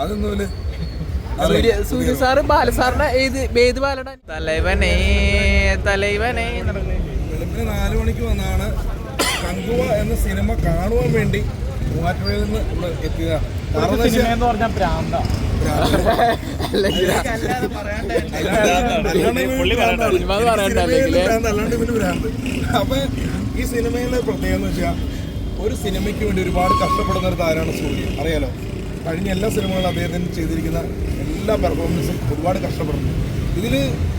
അതൊന്നുമില്ല സൂര്യ സൂര്യ സാറ് ബാലസാറിന്റെ ഏത് ഏത് ബാലട? തലൈവനേ തലൈവനേ. വെളുപ്പിന് നാല് മണിക്ക് വന്നാണ് കങ്കുവ എന്ന സിനിമ കാണുവാൻ വേണ്ടി മൂവാറ്റുപുഴയിൽ നിന്ന് ഇവിടെ എത്തിയതാണ് കാരണം എന്ന് വെച്ചാൽ അല്ലാണ്ട് ഇവന് ഭ്രാന്താണ്. സിനിമയിൽ ഭ്രാന്ത്. അപ്പൊ ഈ സിനിമയിലെ പ്രത്യേകത എന്ന് വെച്ചാൽ ഒരു സിനിമയ്ക്ക് വേണ്ടി ഒരുപാട് കഷ്ടപ്പെടുന്ന ഒരു താരമാണ് സൂര്യ. അറിയാലോ? കഴിഞ്ഞ എല്ലാ സിനിമകളും അദ്ദേഹത്തിന് ചെയ്തിരിക്കുന്ന എല്ലാ പെർഫോമൻസും ഒരുപാട് കഷ്ടപ്പെടുന്നു. ഇതിൽ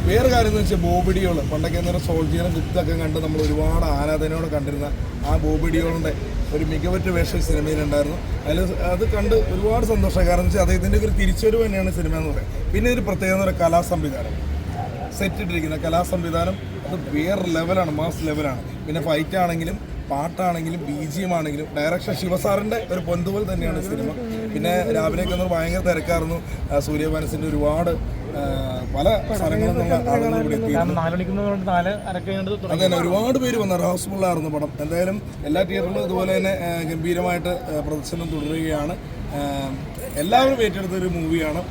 വേറെ കാര്യം എന്ന് വെച്ചാൽ ബോബിഡിയോൾ പണ്ടൊക്കെ എന്ന് പറഞ്ഞാൽ സോൾജിയറും ഗുപ്തൊക്കെ കണ്ട് നമ്മൾ ഒരുപാട് ആരാധനയോടെ കണ്ടിരുന്ന ആ ബോബിഡിയോളിന്റെ ഒരു മികവറ്റ വേഷം സിനിമയിലുണ്ടായിരുന്നു അതിൽ അത് കണ്ട് ഒരുപാട് സന്തോഷം. കാരണം വെച്ചാൽ അദ്ദേഹത്തിന്റെ ഒരു തിരിച്ചുവരവ് തന്നെയാണ് സിനിമ എന്ന് പറയുന്നത്. പിന്നെ ഒരു പ്രത്യേകത എന്ന് പറയുന്നത് കലാസംവിധാനം. സെറ്റ് ഇട്ടിരിക്കുന്ന കലാസംവിധാനം അത് വേറെ ലെവലാണ് മാസ് ലെവലാണ് പിന്നെ ഫൈറ്റ് ആണെങ്കിലും പാട്ടാണെങ്കിലും ബി ജി എം ആണെങ്കിലും ഡയറക്ഷൻ ശിവസാറിന്റെ ഒരു പൊന്തുപോലെ തന്നെയാണ് സിനിമ. പിന്നെ രാവിലെയൊക്കെ ഒന്ന് ഭയങ്കര തിരക്കായിരുന്നു. ആ, സൂര്യവനസിന്റെ ഒരുപാട് പല സ്ഥലങ്ങളിൽ തന്നെ ഒരുപാട് പേര് വന്നു ഹൗസ്ഫുള്ളായിരുന്നു പടം. എന്തായാലും എല്ലാ തിയേറ്ററിലും ഇതുപോലെ തന്നെ ഗംഭീരമായിട്ട് പ്രദർശനം തുടരുകയാണ്. എല്ലാവരും ഏറ്റെടുത്ത ഒരു മൂവിയാണ്.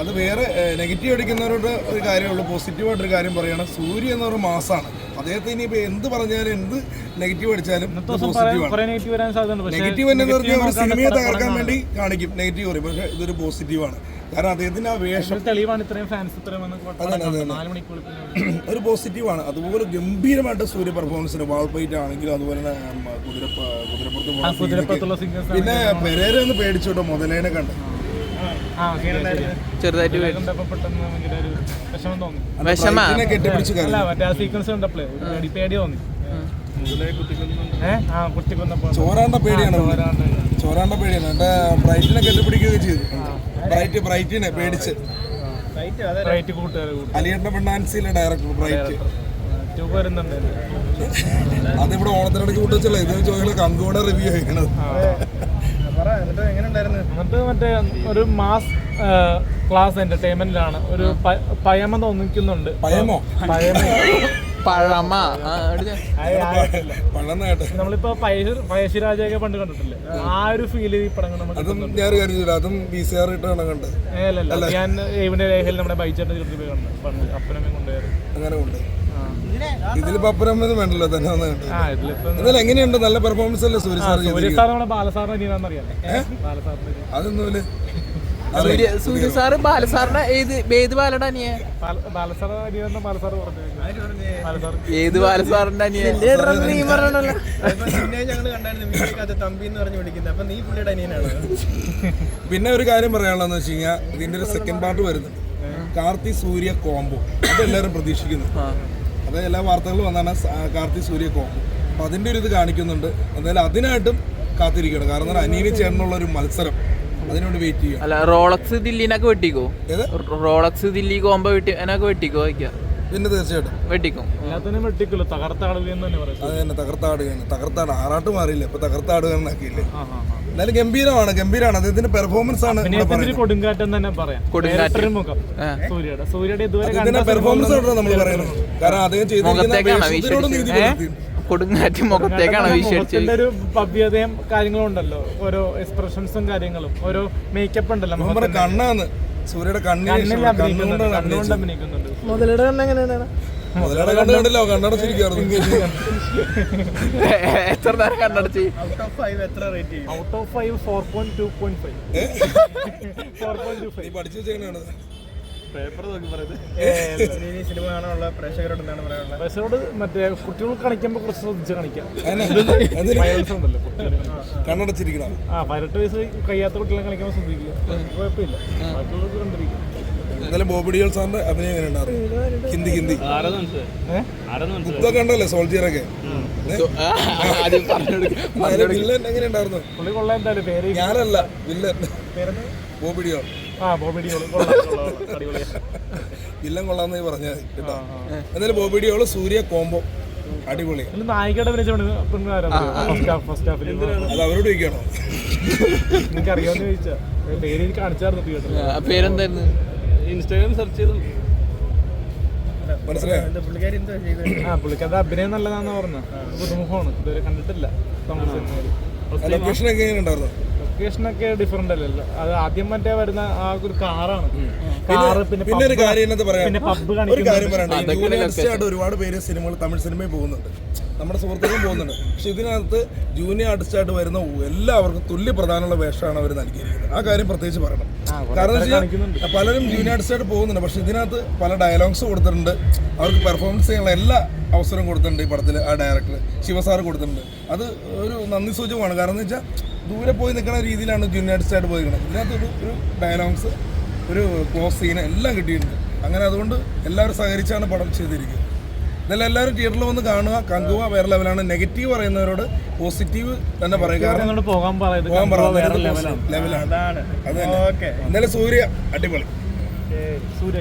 അത് വേറെ നെഗറ്റീവ് അടിക്കുന്നവരോട് ഒരു കാര്യമുള്ളൂ പോസിറ്റീവായിട്ടൊരു കാര്യം പറയുകയാണ് സൂര്യ എന്ന് പറയുന്ന മാസമാണ് അദ്ദേഹത്തെ ഇനിയിപ്പോൾ എന്ത് പറഞ്ഞാലും എന്ത് നെഗറ്റീവ് അടിച്ചാലും നെഗറ്റീവ് എന്ന് പറഞ്ഞാൽ ഒരു സിനിമയെ തകർക്കാൻ വേണ്ടി കാണിക്കും. നെഗറ്റീവ് പറയും പക്ഷേ ഇതൊരു പോസിറ്റീവാണ് കാരണം അദ്ദേഹത്തിന്റെ ആ വേഷം ഒരു തെളിവാണ്. ഇത്രയും ഫാൻസ് ഒരു പോസിറ്റീവാണ് അതുപോലെ ഗംഭീരമായിട്ട് സൂര്യ പെർഫോമൻസിന് വാൾപ്പൈറ്റ് ആണെങ്കിലും അതുപോലെ തന്നെ കുതിരപ്പുറത്ത് പിന്നെ പെരേരെ ഒന്ന് പേടിച്ചോട്ടോ മുതലേനെ കണ്ട്. ആ സീനുണ്ടായിരുന്നു ചെറുതായിട്ട് വിഷമം മറ്റേ ആ സീക്വൻസ് കണ്ടപ്പോഴേ പേടി പേടി തോന്നി. ചോരാണ്ട പേടിയാണ്. ചോരാണ്ട പേടിയാണ്. എന്റെ ബ്രൈറ്റിനെ കെട്ടിപ്പിടിക്കുകയൊക്കെ ചെയ്തു. ബ്രൈറ്റ് ബ്രൈറ്റിനെ പേടിച്ച്. അലിയന്റെ പെണ്ണാൻസിയിലെ ഡയറക്ടർ ബ്രൈറ്റ്. അതിവിടെ ഓണത്തിനിടയ്ക്ക് കൂട്ടിച്ചല്ലേ ഇത് ചോദിക്കുന്നത് കങ്കുവിടെ റിവ്യൂ കഴിക്കണത് എന്നിട്ട് മറ്റേ ഒരു മാസ് ക്ലാസ് എന്റർടൈൻമെന്റിലാണ് ഒരു പയമ തോന്നിക്കുന്നുണ്ട്. പയമോ പയമോ പഴമ. നമ്മളിപ്പോ പഴശ്ശി- പഴശ്ശിരാജയൊക്കെ പണ്ട് കണ്ടിട്ടില്ലേ? ആ. ഒരു ഫീൽ ഈ പടം അതും ഞാൻ രേഖയിൽ നമ്മുടെ ബൈച്ചേട്ടൻ കണ്ടു. അപ്പനമ്മയും കൊണ്ടുപോയത്. അങ്ങനെ ഉണ്ട് ഇതിലിപ്പോ അപ്പുറമ്മൊന്നും വേണ്ടല്ലോ തന്നെ എന്നാലും എങ്ങനെയുണ്ട്? നല്ല പെർഫോമൻസ് അല്ലേ സൂര്യ സാർ. അതൊന്നുമില്ല. സൂര്യ സാറ് ബാലസാറിന്റെ ഏത് ഏത് ബാലയുടെ അനിയ ഏത് ബാലസാറിന്റെ അനിയ നീ പറയണല്ലോ പിന്നെ ഒരു കാര്യം പറയാനുള്ളതെന്ന് വെച്ച് കഴിഞ്ഞാൽ ഇതിന്റെ ഒരു സെക്കൻഡ് പാർട്ട് വരുന്നുണ്ട് കാർത്തി സൂര്യ കോംബോ. അതെല്ലാരും പ്രതീക്ഷിക്കുന്നു. അത് എല്ലാ വാർത്തകളും വന്നാണ് കാർത്തി സൂര്യക്കോ. അപ്പം അതിന്റെ അതിന്റെ ഒരു ഇത് കാണിക്കുന്നുണ്ട്. എന്തായാലും അതിനായിട്ടും കാത്തിരിക്കണം കാരണം അനിയന് ചേർന്നുള്ള ഒരു മത്സരം. അതിനോട് വെയിറ്റ് ചെയ്യുക. അല്ല റോളക്സ് ദില്ലിനൊക്കെ വെട്ടിക്കോ? റോളക്സ് ദില്ലി കോമ്പോ വെട്ടി അതിനൊക്കെ വെട്ടിക്കോ വയ്ക്കാം. പിന്നെ തീർച്ചയായിട്ടും. വെട്ടിക്കും. എല്ലാത്തിനും വെട്ടിക്കുള്ളൂ. തകർത്ത അളവിൽ എന്ന് തന്നെ പറയാം അത് തന്നെ തകർത്താടുകയാണ് തകർത്താട് ആറാട്ട് മാറിയില്ല. ഇപ്പൊ തകർത്താടുകയാണെന്നാക്കിയില്ലേ എന്നാക്കിയില്ലേ. എന്നാലും ഗംഭീരമാണ്. ഗംഭീരമാണ്. അദ്ദേഹത്തിന്റെ പെർഫോമൻസ് ആണ് കൊടുങ്കാറ്റം തന്നെ പറയാം. സൂര്യയുടെ. സൂര്യയുടെ ഇതുവരെ ഇതിന്റെ കണ്ട പെർഫോമൻസ് ആണ് നമ്മൾ പറയുന്നത്. കാരണം അദ്ദേഹം ചെയ്തിരിക്കുന്ന കൊടുങ്കാറ്റ് മുഖത്തേക്കാണ് വീശിയടിച്ചത് ഒരു ഭവ്യതയും കാര്യങ്ങളും ഉണ്ടല്ലോ. ഓരോ എക്സ്പ്രഷൻസും കാര്യങ്ങളും. ഓരോ മേക്കപ്പ് ഉണ്ടല്ലോ. കണ്ണാന്ന്. സൂര്യയുടെ കണ്ണിൽ അഭിനയിക്കുന്നുണ്ട് മുതലയുടെ കണ്ണ് എങ്ങനെയാണ്? മുതലാളി കണ്ടു കണ്ടില്ലോ കണ്ണടച്ചിരിക്കായിരുന്നു എത്ര നേരം കണ്ടടച്ച് out of five four point two point five four point two നീ ഫൈവ് പഠിച്ചു വെച്ചേക്കണാണ് സിനിമ കാണാനുള്ള പ്രേക്ഷകരോട് എന്താണ് പറയാനുള്ളത്? മറ്റേ കാണിക്കുമ്പോൾ കുറച്ച് ശ്രദ്ധിച്ച് കാണിക്കാം. കണ്ണടച്ചിരിക്കണം. ആ പതിനെട്ട് വയസ്സ് കഴിയാത്ത കുട്ടികളെ കുഴപ്പമില്ല. കണ്ടിരിക്കും ഇന്നലെ ബോബിഡിയോൾ സാറിന്റെ അഭിനയം എങ്ങനെ ഉണ്ടായിരുന്നു ഹിന്ദി ഹിന്ദി. സോൾജിയറൊക്കെ? വില്ലൻ എങ്ങനെ ഉണ്ടായിരുന്നു പുള്ളി കൊള്ളാൻ പേര് ഞാനല്ല വില്ലൻ. ബോബിഡിയോൾ ആ ബോബിഡി കൊള്ളാം കൊള്ളാം അടിപൊളിയാ വില്ലൻ കൊള്ളാന്ന് പറഞ്ഞാൽ കേട്ടോ. എന്നാലും ബോബിഡിയോൾ സൂര്യ കോംബോ. അടിപൊളി. നായികയുടെ അത് അവരോട് ചോദിക്കണോ? ചോദിച്ചാ. പേര് എനിക്ക് കാണിച്ചായിരുന്നു തിയേറ്ററിൽ പേരെന്തായിരുന്നു? ഇൻസ്റ്റാഗ്രാം സെർച്ച് ചെയ്തു. മനസ്സിലായോ? അഭിനയം നല്ലതാന്ന് പറഞ്ഞു പുതുമുഖമാണ് ഇതുവരെ കണ്ടിട്ടില്ല. ലൊക്കേഷൻ സിനിമയിൽ ലൊക്കേഷനൊക്കെ ഡിഫറെന്റ് അല്ലല്ലോ അത് ആദ്യം മറ്റേ വരുന്ന ആ ഒരു കാറാണ്. പിന്നെ കാറ് പിന്നെ പിന്നെ ഒരു കാര്യം തീർച്ചയായിട്ടും പിന്നെ പബ്ബ് ഒരു കാര്യം പറയണ്ട. ഒരുപാട് പേര് സിനിമകൾ തമിഴ് സിനിമയിൽ പോകുന്നുണ്ട്. നമ്മുടെ സുഹൃത്തുക്കളും പോകുന്നുണ്ട്. പക്ഷെ ഇതിനകത്ത് ജൂനിയർ ആർട്ടിസ്റ്റായിട്ട് വരുന്ന എല്ലാവർക്കും തുല്യ പ്രധാനമുള്ള വേഷമാണ് അവർ നൽകിയിരിക്കുന്നത്. ആ കാര്യം പ്രത്യേകിച്ച് പറയണം. കാരണം വെച്ചാൽ പലരും ജൂനിയർ ആർട്ടിസ്റ്റായിട്ട് പോകുന്നുണ്ട്. പക്ഷെ ഇതിനകത്ത് പല ഡയലോഗ്സ് കൊടുത്തിട്ടുണ്ട്. അവർക്ക് പെർഫോമൻസ് ചെയ്യാനുള്ള എല്ലാ അവസരവും കൊടുത്തിട്ടുണ്ട് ഈ പടത്തിൽ ആ ഡയറക്ടർ ശിവസാർ കൊടുത്തിട്ടുണ്ട്. അത് ഒരു നന്ദി സൂചകമാണ്. കാരണം എന്ന് വെച്ചാൽ ദൂരെ പോയി നിൽക്കുന്ന രീതിയിലാണ് ജൂനിയർ പോയി നിൽക്കുന്നത് ഇതിനകത്ത് ഒരു ഒരു ഡയലോഗ്സ് ഒരു ക്ലോസ് സീന് എല്ലാം കിട്ടിയിട്ടുണ്ട്. അങ്ങനെ അതുകൊണ്ട് എല്ലാവരും സഹകരിച്ചാണ് പടം ചെയ്തിരിക്കുന്നത്. ഇതെല്ലാം എല്ലാവരും തിയേറ്ററിൽ വന്ന് കാണുക കങ്കുവ വേറെ ലെവലാണ് നെഗറ്റീവ് പറയുന്നവരോട് പോസിറ്റീവ് തന്നെ പറയുക കാരണം പോകാൻ പറയുന്നത് ലെവലാണ് അത് തന്നെ ഇന്നലെ എന്തായാലും സൂര്യ അടിപൊളി. സൂര്യ